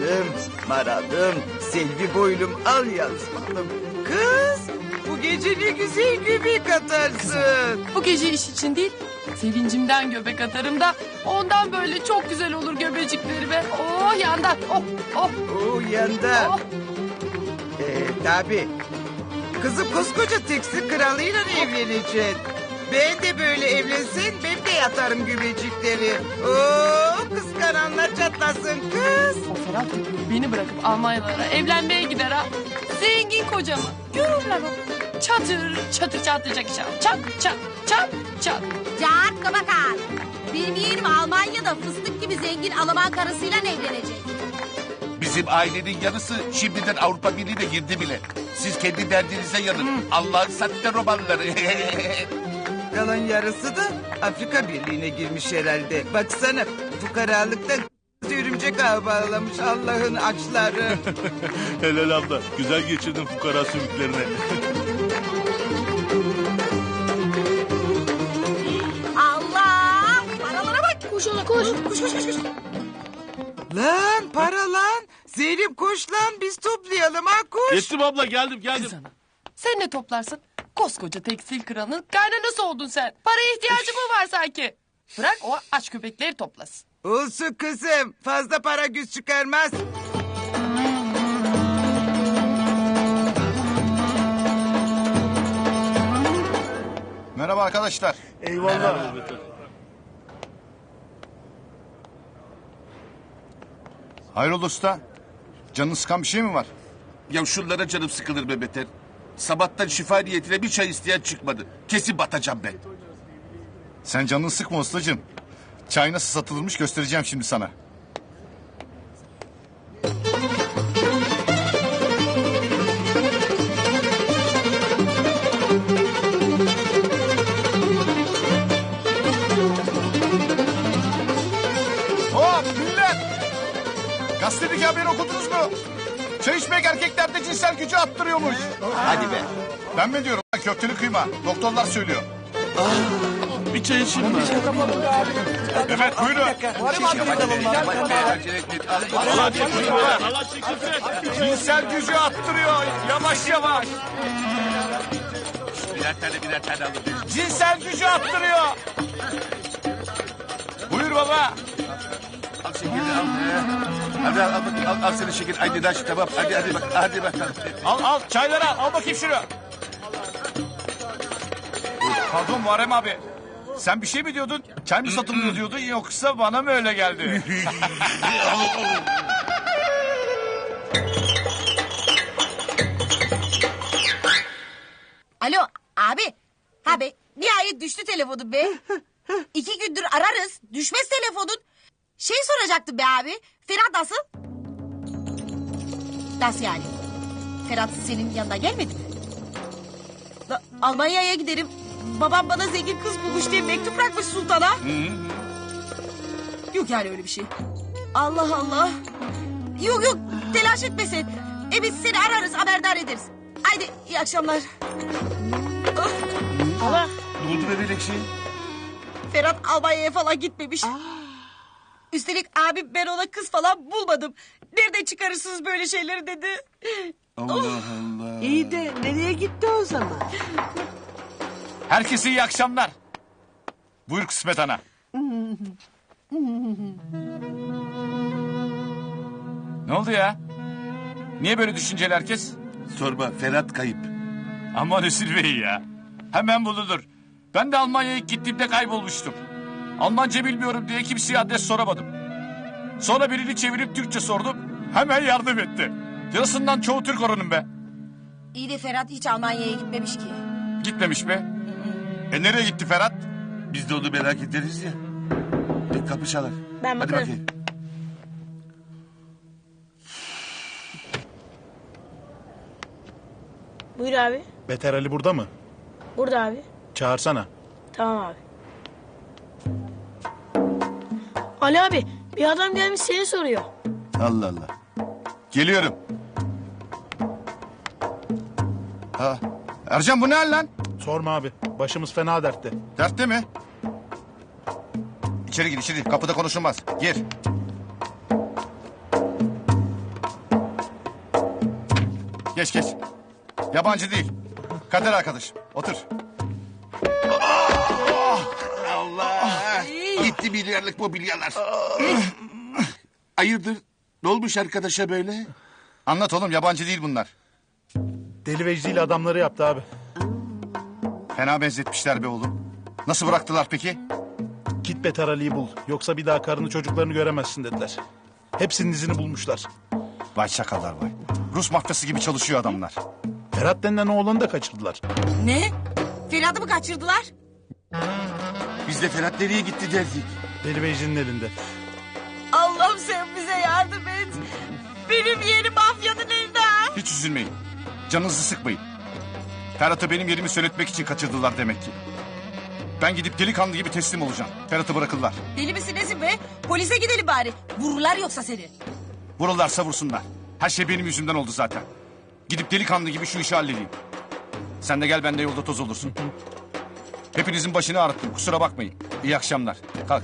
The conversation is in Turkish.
Ceylanım, maralım, selvi boylum al yazmalım. Kız bu gece ne güzel göbek atarsın. Bu gece iş için değil, sevincimden göbek atarım da ondan böyle çok güzel olur göbeciklerime. Oh yandan, oh, oh, O yanda. oh. Ee, tabi. Kızım koskoca tekstil kralıyla evleneceksin. Ben de böyle evlensin ben de yatarım güvecikleri. Oo kıskananlar çatlasın kız. O Ferhat beni bırakıp Almanyalara evlenmeye gider ha. Zengin kocamı. Görürler o. Çatır çatır çatlayacak inşallah. Çat çat çat çat. Can Kabakal. Benim yeğenim Almanya'da fıstık gibi zengin Alman karısıyla evlenecek. Bizim ailenin yarısı şimdiden Avrupa Birliği'ne girdi bile. Siz kendi derdinize yanın. Allah'ın sahte romanları. Kalan yarısı da Afrika Birliği'ne girmiş herhalde. Baksana fukaralıktan örümcek ağı bağlamış Allah'ın açları. Helal abla. Güzel geçirdin fukara sümüklerine. Allah! Paralara bak. Koş ona koş. Koş koş koş. koş. lan para lan. Zeynep koş lan biz toplayalım ha koş. Yettim abla geldim geldim. Kız ana. Sen ne toplarsın? Koskoca tekstil kralının kaynanası oldun sen. Paraya ihtiyacı mı var sanki? Bırak o aç köpekleri toplasın. Olsun kızım fazla para güç çıkarmaz. Merhaba arkadaşlar. Eyvallah. Hayrola usta? Canını sıkan bir şey mi var? ya şunlara canım sıkılır be beter. Sabahtan şifa niyetine bir çay isteyen çıkmadı. Kesin batacağım ben. Sen canını sıkma ustacığım. Çay nasıl satılırmış göstereceğim şimdi sana. Hop millet! Gazetedeki haberi okudunuz mu? Çay içmek erkeklerde cinsel gücü attırıyormuş. Hadi be. Ben mi diyorum? Köfteli kıyma. Doktorlar söylüyor. Bir çay içeyim mi? Evet buyurun. Cinsel gücü attırıyor yavaş yavaş. Birer tane birer tane alın. Cinsel gücü attırıyor. Buyur baba. Al şekeri al. Hadi al, al, al, al senin şeker. Hadi daş tamam. Hadi hadi bak. Hadi bakalım. Al al çayları al. Al bakayım şunu. Pardon Muharrem abi. Sen bir şey mi diyordun? Çay mı satılıyor diyordun yoksa bana mı öyle geldi? Alo abi. Abi nihayet düştü telefonun be. İki gündür ararız. Düşmez telefonun. Şey soracaktım be abi. Ferhat nasıl? Nasıl yani? Ferhat senin yanına gelmedi mi? La, Almanya'ya giderim. Babam bana zengin kız bulmuş diye mektup bırakmış sultana. Yok yani öyle bir şey. Allah Allah. Yok yok telaş etme sen. E biz seni ararız haberdar ederiz. Haydi iyi akşamlar. Allah. Ne oldu be Melekşe? Ferhat Almanya'ya falan gitmemiş. Üstelik abim ben ona kız falan bulmadım. Nerede çıkarırsınız böyle şeyleri dedi. Allah Allah. İyi de nereye gitti o zaman? Herkese iyi akşamlar. Buyur kısmet ana. ne oldu ya? Niye böyle düşünceli herkes? Sorma Ferhat kayıp. Aman Hüsnü Bey ya. Hemen bulunur. Ben de Almanya'ya ilk gittiğimde kaybolmuştum. Almanca bilmiyorum diye kimseye adres soramadım. Sonra birini çevirip Türkçe sordum. Hemen yardım etti. Yarısından çoğu Türk oranın be. İyi de Ferhat hiç Almanya'ya gitmemiş ki. Gitmemiş be. E nereye gitti Ferhat? Biz de onu merak ederiz ya. Bir kapı çalar. Ben Hadi bakarım. bakayım. Buyur abi. Beter Ali burada mı? Burada abi. Çağırsana. Tamam abi. Ali abi bir adam gelmiş seni soruyor. Allah Allah. Geliyorum. Ha, Ercan bu ne hal lan? Sorma abi. Başımız fena dertte. Dertte mi? İçeri gir içeri. Kapıda konuşulmaz. Gir. Geç geç. Yabancı değil. Kader arkadaş. Otur. Allah. Gitti milyarlık mobilyalar. Hayırdır? Ne olmuş arkadaşa böyle? Anlat oğlum yabancı değil bunlar. Deli Vecdi ile adamları yaptı abi. Fena benzetmişler be oğlum. Nasıl bıraktılar peki? Git Betar Ali'yi bul. Yoksa bir daha karını çocuklarını göremezsin dediler. Hepsinin izini bulmuşlar. Vay çakallar vay. Rus mafyası gibi çalışıyor adamlar. Ferhat denilen oğlanı da kaçırdılar. Ne? Ferhat'ı mı kaçırdılar? Biz de Ferhat nereye gitti derdik. Deli Vecdi'nin elinde. Allah'ım sen bize yardım et. Benim yerim mafyanın elinde. Hiç üzülmeyin. Canınızı sıkmayın. Ferhat'ı benim yerimi söyletmek için kaçırdılar demek ki. Ben gidip delikanlı gibi teslim olacağım. Ferhat'ı bırakırlar. Deli misin nesin be? Polise gidelim bari. Vururlar yoksa seni. Vururlarsa vursunlar. Her şey benim yüzümden oldu zaten. Gidip delikanlı gibi şu işi halledeyim. Sen de gel ben de yolda toz olursun. Hepinizin başını ağrıttım kusura bakmayın. İyi akşamlar. Kalk.